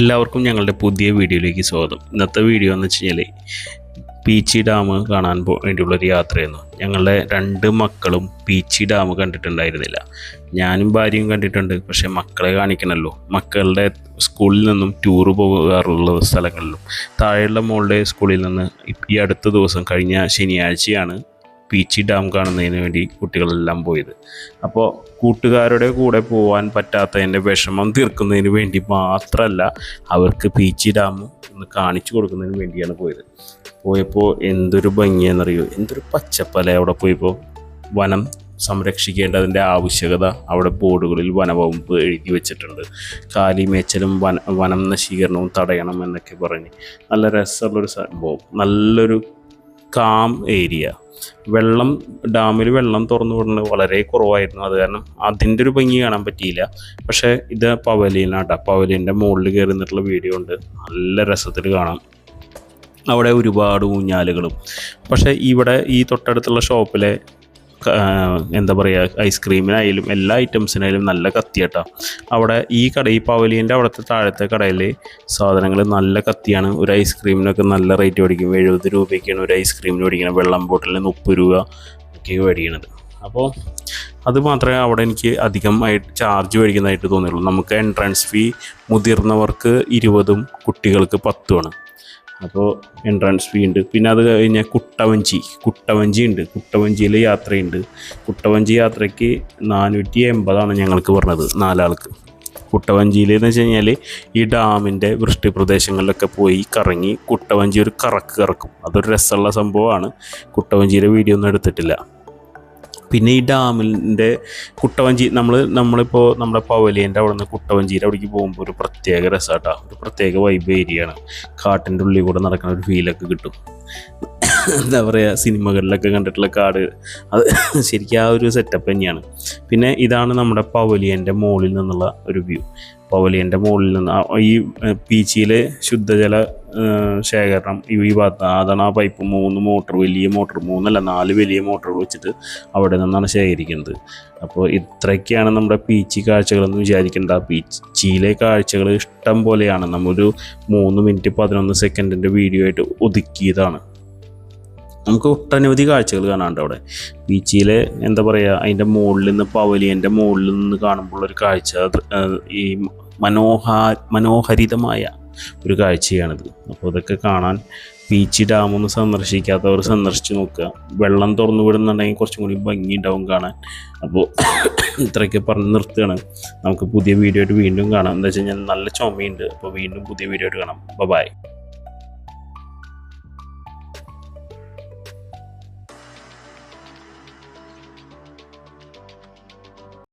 എല്ലാവർക്കും ഞങ്ങളുടെ പുതിയ വീഡിയോയിലേക്ക് സ്വാഗതം. ഇന്നത്തെ വീഡിയോ എന്ന് വെച്ച് കഴിഞ്ഞാൽ പീച്ചി ഡാം കാണാൻ വേണ്ടിയുള്ളൊരു യാത്രയായിരുന്നു. ഞങ്ങളുടെ രണ്ട് മക്കളും പീച്ചി ഡാം കണ്ടിട്ടുണ്ടായിരുന്നില്ല. ഞാനും ഭാര്യയും കണ്ടിട്ടുണ്ട് പക്ഷേ മക്കളെ കാണിക്കണമല്ലോ മക്കളുടെ സ്കൂളിൽ നിന്നും ടൂറ് പോകാറുള്ള സ്ഥലങ്ങളിലും. താഴെയുള്ള മോളുടെ സ്കൂളിൽ നിന്ന് ഈ അടുത്ത ദിവസം കഴിഞ്ഞ ശനിയാഴ്ചയാണ് പീച്ചി ഡാം കാണുന്നതിന് വേണ്ടി കുട്ടികളെല്ലാം പോയത്. അപ്പോൾ കൂട്ടുകാരുടെ കൂടെ പോകാൻ പറ്റാത്തതിന്റെ വിഷമം തീർക്കുന്നതിന് വേണ്ടി മാത്രമല്ല അവർക്ക് പീച്ചി ഡാം ഒന്ന് കാണിച്ചു കൊടുക്കുന്നതിന് വേണ്ടിയാണ് പോയത്. പോയപ്പോൾ എന്തൊരു ഭംഗിയാണെന്നറിയോ? എന്തൊരു പച്ചപ്പല അവിടെ പോയപ്പോൾ വനം സംരക്ഷിക്കേണ്ടതിന്റെ ആവശ്യകത അവിടെ ബോർഡുകളിൽ വനവകുപ്പ് എഴുതി വെച്ചിട്ടുണ്ട്. കാലിമേച്ചലും വന വനം നശീകരണവും തടയണം എന്നൊക്കെ പറഞ്ഞ്. നല്ല രസമുള്ളൊരു സംഭവം. നല്ലൊരു കാം ഏരിയ. വെള്ളം ഡാമിൽ വെള്ളം തുറന്നു വിടുന്നത് വളരെ കുറവായിരുന്നു. അത് കാരണം അതിന്റെ ഒരു ഭംഗി കാണാൻ പറ്റിയില്ല. പക്ഷേ ഇത് പവലിയനാട്ടോ പവലിയന്റെ മുകളിൽ കയറി നിന്നിട്ടുള്ള വീഡിയോ ഉണ്ട്. നല്ല രസത്തിൽ കാണാം. അവിടെ ഒരുപാട് ഊഞ്ഞാലുകളും. പക്ഷേ ഇവിടെ ഈ തൊട്ടടുത്തുള്ള ഷോപ്പിലെ എന്താ പറയുക ഐസ്ക്രീമിനായാലും എല്ലാ ഐറ്റംസിനായാലും നല്ല കത്തിയട്ടോ. അവിടെ ഈ കട ഈ പവലിയന്റെ അവിടുത്തെ താഴത്തെ കടയിൽ സാധനങ്ങൾ നല്ല കത്തിയാണ്. ഒരു ഐസ്ക്രീമിനൊക്കെ നല്ല റേറ്റ് മേടിക്കും. എഴുപത് രൂപയ്ക്കാണ് ഒരു ഐസ്ക്രീമിന് മേടിക്കുന്നത് വെള്ളം ബോട്ടിലിന് മുപ്പത് രൂപ ഒക്കെ മേടിക്കുന്നത് അപ്പോൾ അത് മാത്രമേ അവിടെ എനിക്ക് അധികമായിട്ട് ചാർജ് മേടിക്കുന്നതായിട്ട് തോന്നിയുള്ളൂ. നമുക്ക് എൻട്രൻസ് ഫീ മുതിർന്നവർക്ക് ഇരുപതും കുട്ടികൾക്ക് പത്തുമാണ്. അപ്പോൾ എൻട്രൻസ് ഫീ ഉണ്ട്. പിന്നെ അത് കഴിഞ്ഞ കുട്ടവഞ്ചി. കുട്ടവഞ്ചി ഉണ്ട്. കുട്ടവഞ്ചിയിൽ യാത്രയുണ്ട്. കുട്ടവഞ്ചി യാത്രയ്ക്ക് നാനൂറ്റി എൺപതാണ് ഞങ്ങൾക്ക് പറഞ്ഞത് നാലാൾക്ക്. കുട്ടവഞ്ചിയിൽ എന്ന് വെച്ച് കഴിഞ്ഞാൽ ഈ ഡാമിന്റെ വൃഷ്ടി പ്രദേശങ്ങളിലൊക്കെ പോയി കറങ്ങി കുട്ടവഞ്ചി ഒരു കറക്ക് കറക്കും. അതൊരു രസമുള്ള സംഭവമാണ്. കുട്ടവഞ്ചിയിലെ വീഡിയോ ഒന്നും എടുത്തിട്ടില്ല. പിന്നെ ഈ ഡാമിന്റെ കുട്ടവഞ്ചി നമ്മൾ നമ്മളിപ്പോൾ നമ്മുടെ പവലിയന്റെ അവിടെ നിന്ന് കുട്ടവഞ്ചിയുടെ അവിടേക്ക് പോകുമ്പോൾ ഒരു പ്രത്യേക രസമാട്ടോ ഒരു പ്രത്യേക വൈബ് ഏരിയയാണ്. കാട്ടിന്റെ ഉള്ളിൽ കൂടെ നടക്കുന്ന ഒരു ഫീലൊക്കെ കിട്ടും. എന്താ പറയുക സിനിമകളിലൊക്കെ കണ്ടിട്ടുള്ള കാട്. അത് ശരിക്കും ആ ഒരു സെറ്റപ്പ് തന്നെയാണ്. പിന്നെ ഇതാണ് നമ്മുടെ പവലിയന്റെ മുകളിൽ നിന്നുള്ള ഒരു വ്യൂ പവലിയന്റെ മുകളിൽ നിന്ന് ഈ പീച്ചിയിലെ ശുദ്ധജല ശേഖരണം ഈ ഭാഗത്ത് അതാണ് ആ പൈപ്പ് മൂന്ന് മോട്ടർ വലിയ മോട്ടർ മൂന്നല്ല നാല് വലിയ മോട്ടറുകൾ വെച്ചിട്ട് അവിടെ നിന്നാണ് ശേഖരിക്കുന്നത്. അപ്പോൾ ഇത്രയൊക്കെയാണ് നമ്മുടെ പീച്ചി കാഴ്ചകളെന്ന് വിചാരിക്കേണ്ട. പീച്ചിയിലെ കാഴ്ചകൾ ഇഷ്ടം പോലെയാണ്. നമ്മൊരു മൂന്ന് മിനിറ്റ് പതിനൊന്ന് സെക്കൻഡിന്റെ വീഡിയോ ആയിട്ട് ഒതുക്കിയതാണ്. നമുക്ക് ഒട്ടനവധി കാഴ്ചകൾ കാണാനുണ്ട് അവിടെ. ബീച്ചിലെ എന്താ പറയുക അതിന്റെ മുകളിൽ നിന്ന് പവലിയന്റെ മുകളിൽ നിന്ന് കാണുമ്പോൾ ഒരു കാഴ്ച ഈ മനോഹാ മനോഹരിതമായ ഒരു കാഴ്ചയാണിത്. അപ്പോൾ ഇതൊക്കെ കാണാൻ ബീച്ച് ഡാമൊന്നും സന്ദർശിക്കാത്തവർ സന്ദർശിച്ച് നോക്കുക. വെള്ളം തുറന്നു വിടുന്നുണ്ടെങ്കിൽ കുറച്ചും കൂടി ഭംഗി ഉണ്ടാവും കാണാൻ. അപ്പോൾ ഇത്രയൊക്കെ പറഞ്ഞ് നിർത്തുകയാണ്. നമുക്ക് പുതിയ വീഡിയോ ആയിട്ട് വീണ്ടും കാണാം. എന്താ വെച്ച് കഴിഞ്ഞാൽ നല്ല ചുമയുണ്ട്. അപ്പോൾ വീണ്ടും പുതിയ വീഡിയോ ആയിട്ട് കാണാം. ബൈ